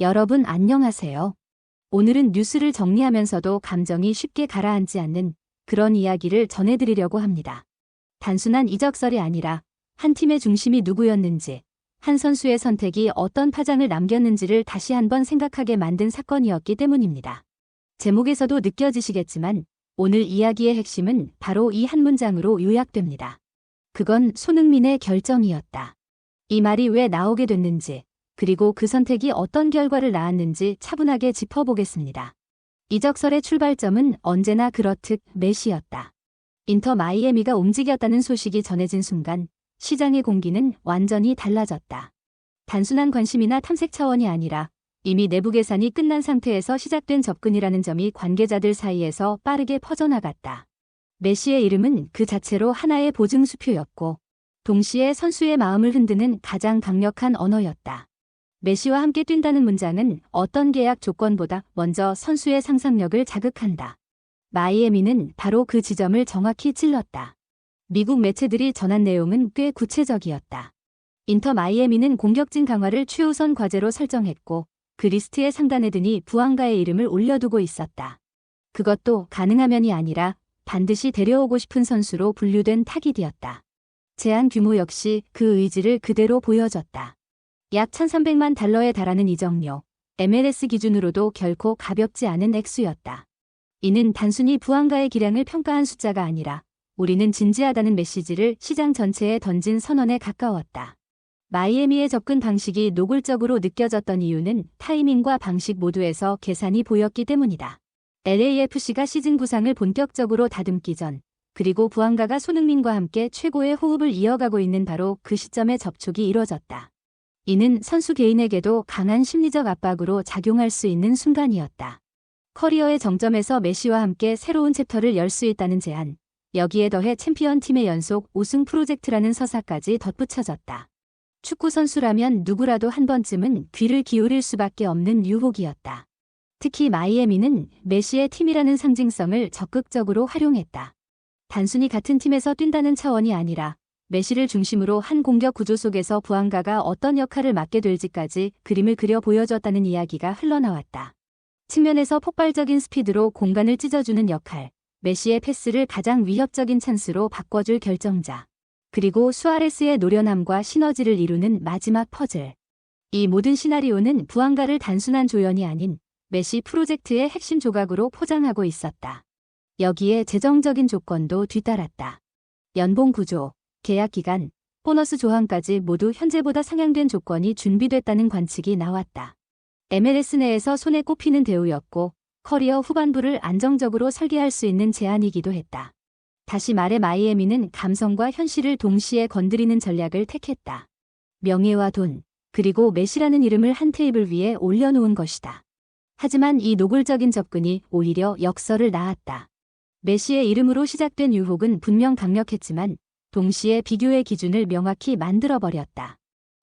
여러분 안녕하세요. 오늘은 뉴스를 정리하면서도 감정이 쉽게 가라앉지 않는 그런 이야기를 전해드리려고 합니다. 단순한 이적설이 아니라 한 팀의 중심이 누구였는지, 한 선수의 선택이 어떤 파장을 남겼는지를 다시 한번 생각하게 만든 사건이었기 때문입니다. 제목에서도 느껴지시겠지만 오늘 이야기의 핵심은 바로 이 한 문장으로 요약됩니다. 그건 손흥민의 결정이었다. 이 말이 왜 나오게 됐는지, 그리고 그 선택이 어떤 결과를 낳았는지 차분하게 짚어보겠습니다. 이적설의 출발점은 언제나 그렇듯 메시였다. 인터 마이애미가 움직였다는 소식이 전해진 순간 시장의 공기는 완전히 달라졌다. 단순한 관심이나 탐색 차원이 아니라 이미 내부 계산이 끝난 상태에서 시작된 접근이라는 점이 관계자들 사이에서 빠르게 퍼져나갔다. 메시의 이름은 그 자체로 하나의 보증 수표였고 동시에 선수의 마음을 흔드는 가장 강력한 언어였다. 메시와 함께 뛴다는 문장은 어떤 계약 조건보다 먼저 선수의 상상력을 자극한다. 마이애미는 바로 그 지점을 정확히 찔렀다. 미국 매체들이 전한 내용은 꽤 구체적이었다. 인터 마이애미는 공격진 강화를 최우선 과제로 설정했고 그 리스트의 상단에 드니 부안가의 이름을 올려두고 있었다. 그것도 가능하면이 아니라 반드시 데려오고 싶은 선수로 분류된 타깃이었다. 제한 규모 역시 그 의지를 그대로 보여줬다. 약 1,300만 달러에 달하는 이적료, MLS 기준으로도 결코 가볍지 않은 액수였다. 이는 단순히 부안가의 기량을 평가한 숫자가 아니라 우리는 진지하다는 메시지를 시장 전체에 던진 선언에 가까웠다. 마이애미의 접근 방식이 노골적으로 느껴졌던 이유는 타이밍과 방식 모두에서 계산이 보였기 때문이다. LAFC가 시즌 부상을 본격적으로 다듬기 전, 그리고 부안가가 손흥민과 함께 최고의 호흡을 이어가고 있는 바로 그 시점에 접촉이 이뤄졌다. 이는 선수 개인에게도 강한 심리적 압박으로 작용할 수 있는 순간이었다. 커리어의 정점에서 메시와 함께 새로운 챕터를 열 수 있다는 제안, 여기에 더해 챔피언 팀의 연속 우승 프로젝트라는 서사까지 덧붙여졌다. 축구 선수라면 누구라도 한 번쯤은 귀를 기울일 수밖에 없는 유혹이었다. 특히 마이애미는 메시의 팀이라는 상징성을 적극적으로 활용했다. 단순히 같은 팀에서 뛴다는 차원이 아니라 메시를 중심으로 한 공격 구조 속에서 부안가가 어떤 역할을 맡게 될지까지 그림을 그려 보여줬다는 이야기가 흘러나왔다. 측면에서 폭발적인 스피드로 공간을 찢어주는 역할, 메시의 패스를 가장 위협적인 찬스로 바꿔줄 결정자, 그리고 수아레스의 노련함과 시너지를 이루는 마지막 퍼즐. 이 모든 시나리오는 부안가를 단순한 조연이 아닌 메시 프로젝트의 핵심 조각으로 포장하고 있었다. 여기에 재정적인 조건도 뒤따랐다. 연봉 구조, 계약 기간, 보너스 조항까지 모두 현재보다 상향된 조건이 준비됐다는 관측이 나왔다. MLS 내에서 손에 꼽히는 대우였고 커리어 후반부를 안정적으로 설계할 수 있는 제안이기도 했다. 다시 말해 마이애미는 감성과 현실을 동시에 건드리는 전략을 택했다. 명예와 돈, 그리고 메시라는 이름을 한 테이블 위에 올려놓은 것이다. 하지만 이 노골적인 접근이 오히려 역설을 낳았다. 메시의 이름으로 시작된 유혹은 분명 강력했지만 동시에 비교의 기준을 명확히 만들어버렸다.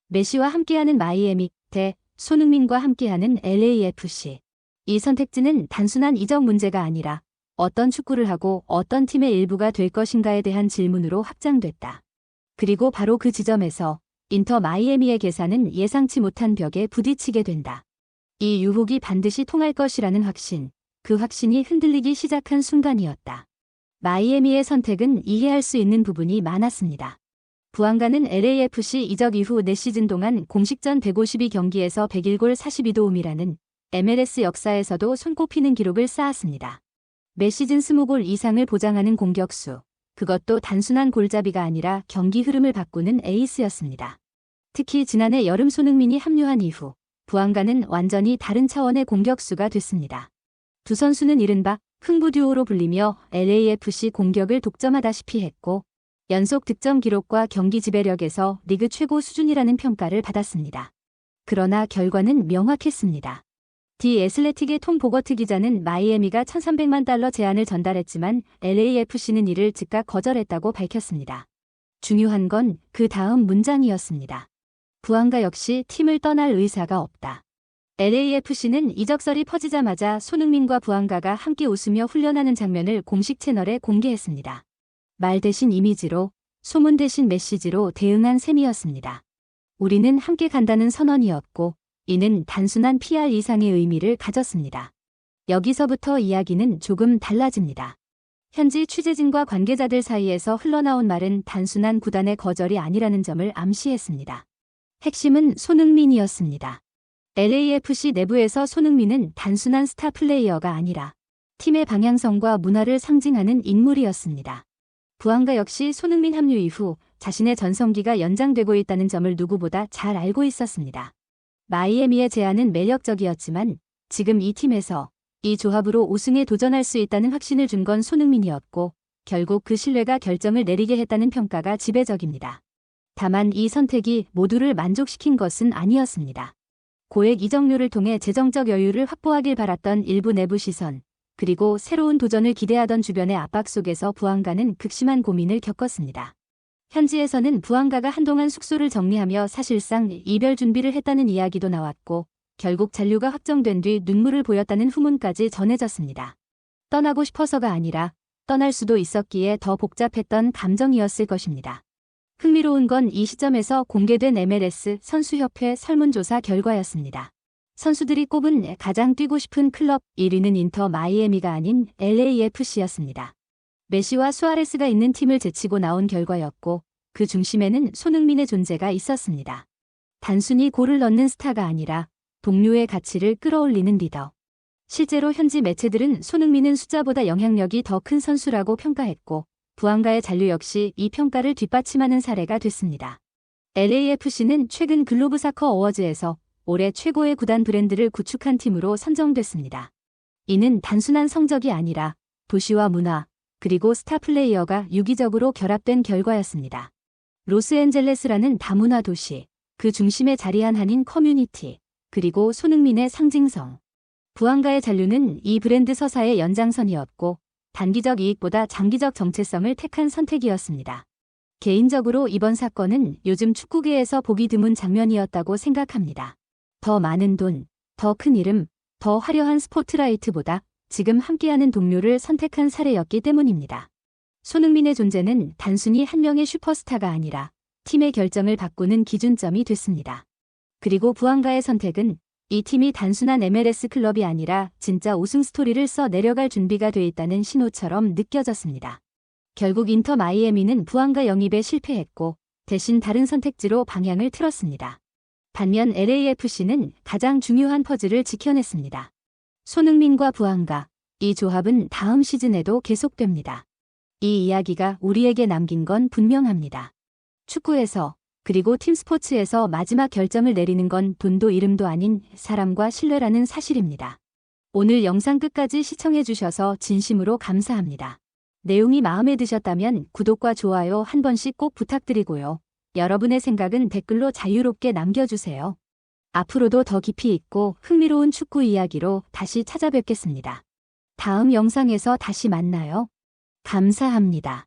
메시와 함께하는 마이애미 대 손흥민과 함께하는 LAFC. 이 선택지는 단순한 이적 문제가 아니라 어떤 축구를 하고 어떤 팀의 일부가 될 것인가에 대한 질문으로 확장됐다. 그리고 바로 그 지점에서 인터 마이애미의 계산은 예상치 못한 벽에 부딪히게 된다. 이 유혹이 반드시 통할 것이라는 확신, 그 확신이 흔들리기 시작한 순간이었다. 마이애미의 선택은 이해할 수 있는 부분이 많았습니다. 부안가는 LAFC 이적 이후 4시즌 동안 공식전 152경기에서 101골 42도움이라는 MLS 역사에서도 손꼽히는 기록을 쌓았습니다. 매 시즌 20골 이상을 보장하는 공격수, 그것도 단순한 골잡이가 아니라 경기 흐름을 바꾸는 에이스였습니다. 특히 지난해 여름 손흥민이 합류한 이후 부안가는 완전히 다른 차원의 공격수가 됐습니다. 두 선수는 이른바 흥부 듀오로 불리며 LAFC 공격을 독점하다시피 했고 연속 득점 기록과 경기 지배력에서 리그 최고 수준이라는 평가를 받았습니다. 그러나 결과는 명확했습니다. 디 애슬레틱의 톰 보거트 기자는 마이애미가 1300만 달러 제안을 전달했지만 LAFC는 이를 즉각 거절했다고 밝혔습니다. 중요한 건 그 다음 문장이었습니다. 부안가 역시 팀을 떠날 의사가 없다. LAFC는 이적설이 퍼지자마자 손흥민과 부안가가 함께 웃으며 훈련하는 장면을 공식 채널에 공개했습니다. 말 대신 이미지로, 소문 대신 메시지로 대응한 셈이었습니다. 우리는 함께 간다는 선언이었고, 이는 단순한 PR 이상의 의미를 가졌습니다. 여기서부터 이야기는 조금 달라집니다. 현지 취재진과 관계자들 사이에서 흘러나온 말은 단순한 구단의 거절이 아니라는 점을 암시했습니다. 핵심은 손흥민이었습니다. LAFC 내부에서 손흥민은 단순한 스타 플레이어가 아니라 팀의 방향성과 문화를 상징하는 인물이었습니다. 부안가 역시 손흥민 합류 이후 자신의 전성기가 연장되고 있다는 점을 누구보다 잘 알고 있었습니다. 마이애미의 제안은 매력적이었지만 지금 이 팀에서 이 조합으로 우승에 도전할 수 있다는 확신을 준 건 손흥민이었고 결국 그 신뢰가 결정을 내리게 했다는 평가가 지배적입니다. 다만 이 선택이 모두를 만족시킨 것은 아니었습니다. 고액 이적료를 통해 재정적 여유를 확보하길 바랐던 일부 내부 시선, 그리고 새로운 도전을 기대하던 주변의 압박 속에서 부안가는 극심한 고민을 겪었습니다. 현지에서는 부안가가 한동안 숙소를 정리하며 사실상 이별 준비를 했다는 이야기도 나왔고 결국 잔류가 확정된 뒤 눈물을 보였다는 후문까지 전해졌습니다. 떠나고 싶어서가 아니라 떠날 수도 있었기에 더 복잡했던 감정이었을 것입니다. 흥미로운 건 이 시점에서 공개된 MLS 선수협회 설문조사 결과였습니다. 선수들이 꼽은 가장 뛰고 싶은 클럽 1위는 인터 마이애미가 아닌 LAFC였습니다. 메시와 수아레스가 있는 팀을 제치고 나온 결과였고 그 중심에는 손흥민의 존재가 있었습니다. 단순히 골을 넣는 스타가 아니라 동료의 가치를 끌어올리는 리더. 실제로 현지 매체들은 손흥민은 숫자보다 영향력이 더 큰 선수라고 평가했고 부안가의 잔류 역시 이 평가를 뒷받침하는 사례가 됐습니다. LAFC는 최근 글로브 사커 어워즈에서 올해 최고의 구단 브랜드를 구축한 팀으로 선정됐습니다. 이는 단순한 성적이 아니라 도시와 문화, 그리고 스타 플레이어가 유기적으로 결합된 결과였습니다. 로스앤젤레스라는 다문화 도시, 그 중심에 자리한 한인 커뮤니티, 그리고 손흥민의 상징성. 부안가의 잔류는 이 브랜드 서사의 연장선이었고 단기적 이익보다 장기적 정체성을 택한 선택이었습니다. 개인적으로 이번 사건은 요즘 축구계에서 보기 드문 장면이었다고 생각합니다. 더 많은 돈, 더 큰 이름, 더 화려한 스포트라이트보다 지금 함께하는 동료를 선택한 사례였기 때문입니다. 손흥민의 존재는 단순히 한 명의 슈퍼스타가 아니라 팀의 결정을 바꾸는 기준점이 됐습니다. 그리고 부안가의 선택은 이 팀이 단순한 MLS 클럽이 아니라 진짜 우승 스토리를 써 내려갈 준비가 돼 있다는 신호처럼 느껴졌습니다. 결국 인터 마이애미는 부안가 영입에 실패했고 대신 다른 선택지로 방향을 틀었습니다. 반면 LAFC는 가장 중요한 퍼즐을 지켜냈습니다. 손흥민과 부안가, 이 조합은 다음 시즌에도 계속됩니다. 이 이야기가 우리에게 남긴 건 분명합니다. 축구에서 그리고 팀 스포츠에서 마지막 결정을 내리는 건 돈도 이름도 아닌 사람과 신뢰라는 사실입니다. 오늘 영상 끝까지 시청해주셔서 진심으로 감사합니다. 내용이 마음에 드셨다면 구독과 좋아요 한 번씩 꼭 부탁드리고요. 여러분의 생각은 댓글로 자유롭게 남겨주세요. 앞으로도 더 깊이 있고 흥미로운 축구 이야기로 다시 찾아뵙겠습니다. 다음 영상에서 다시 만나요. 감사합니다.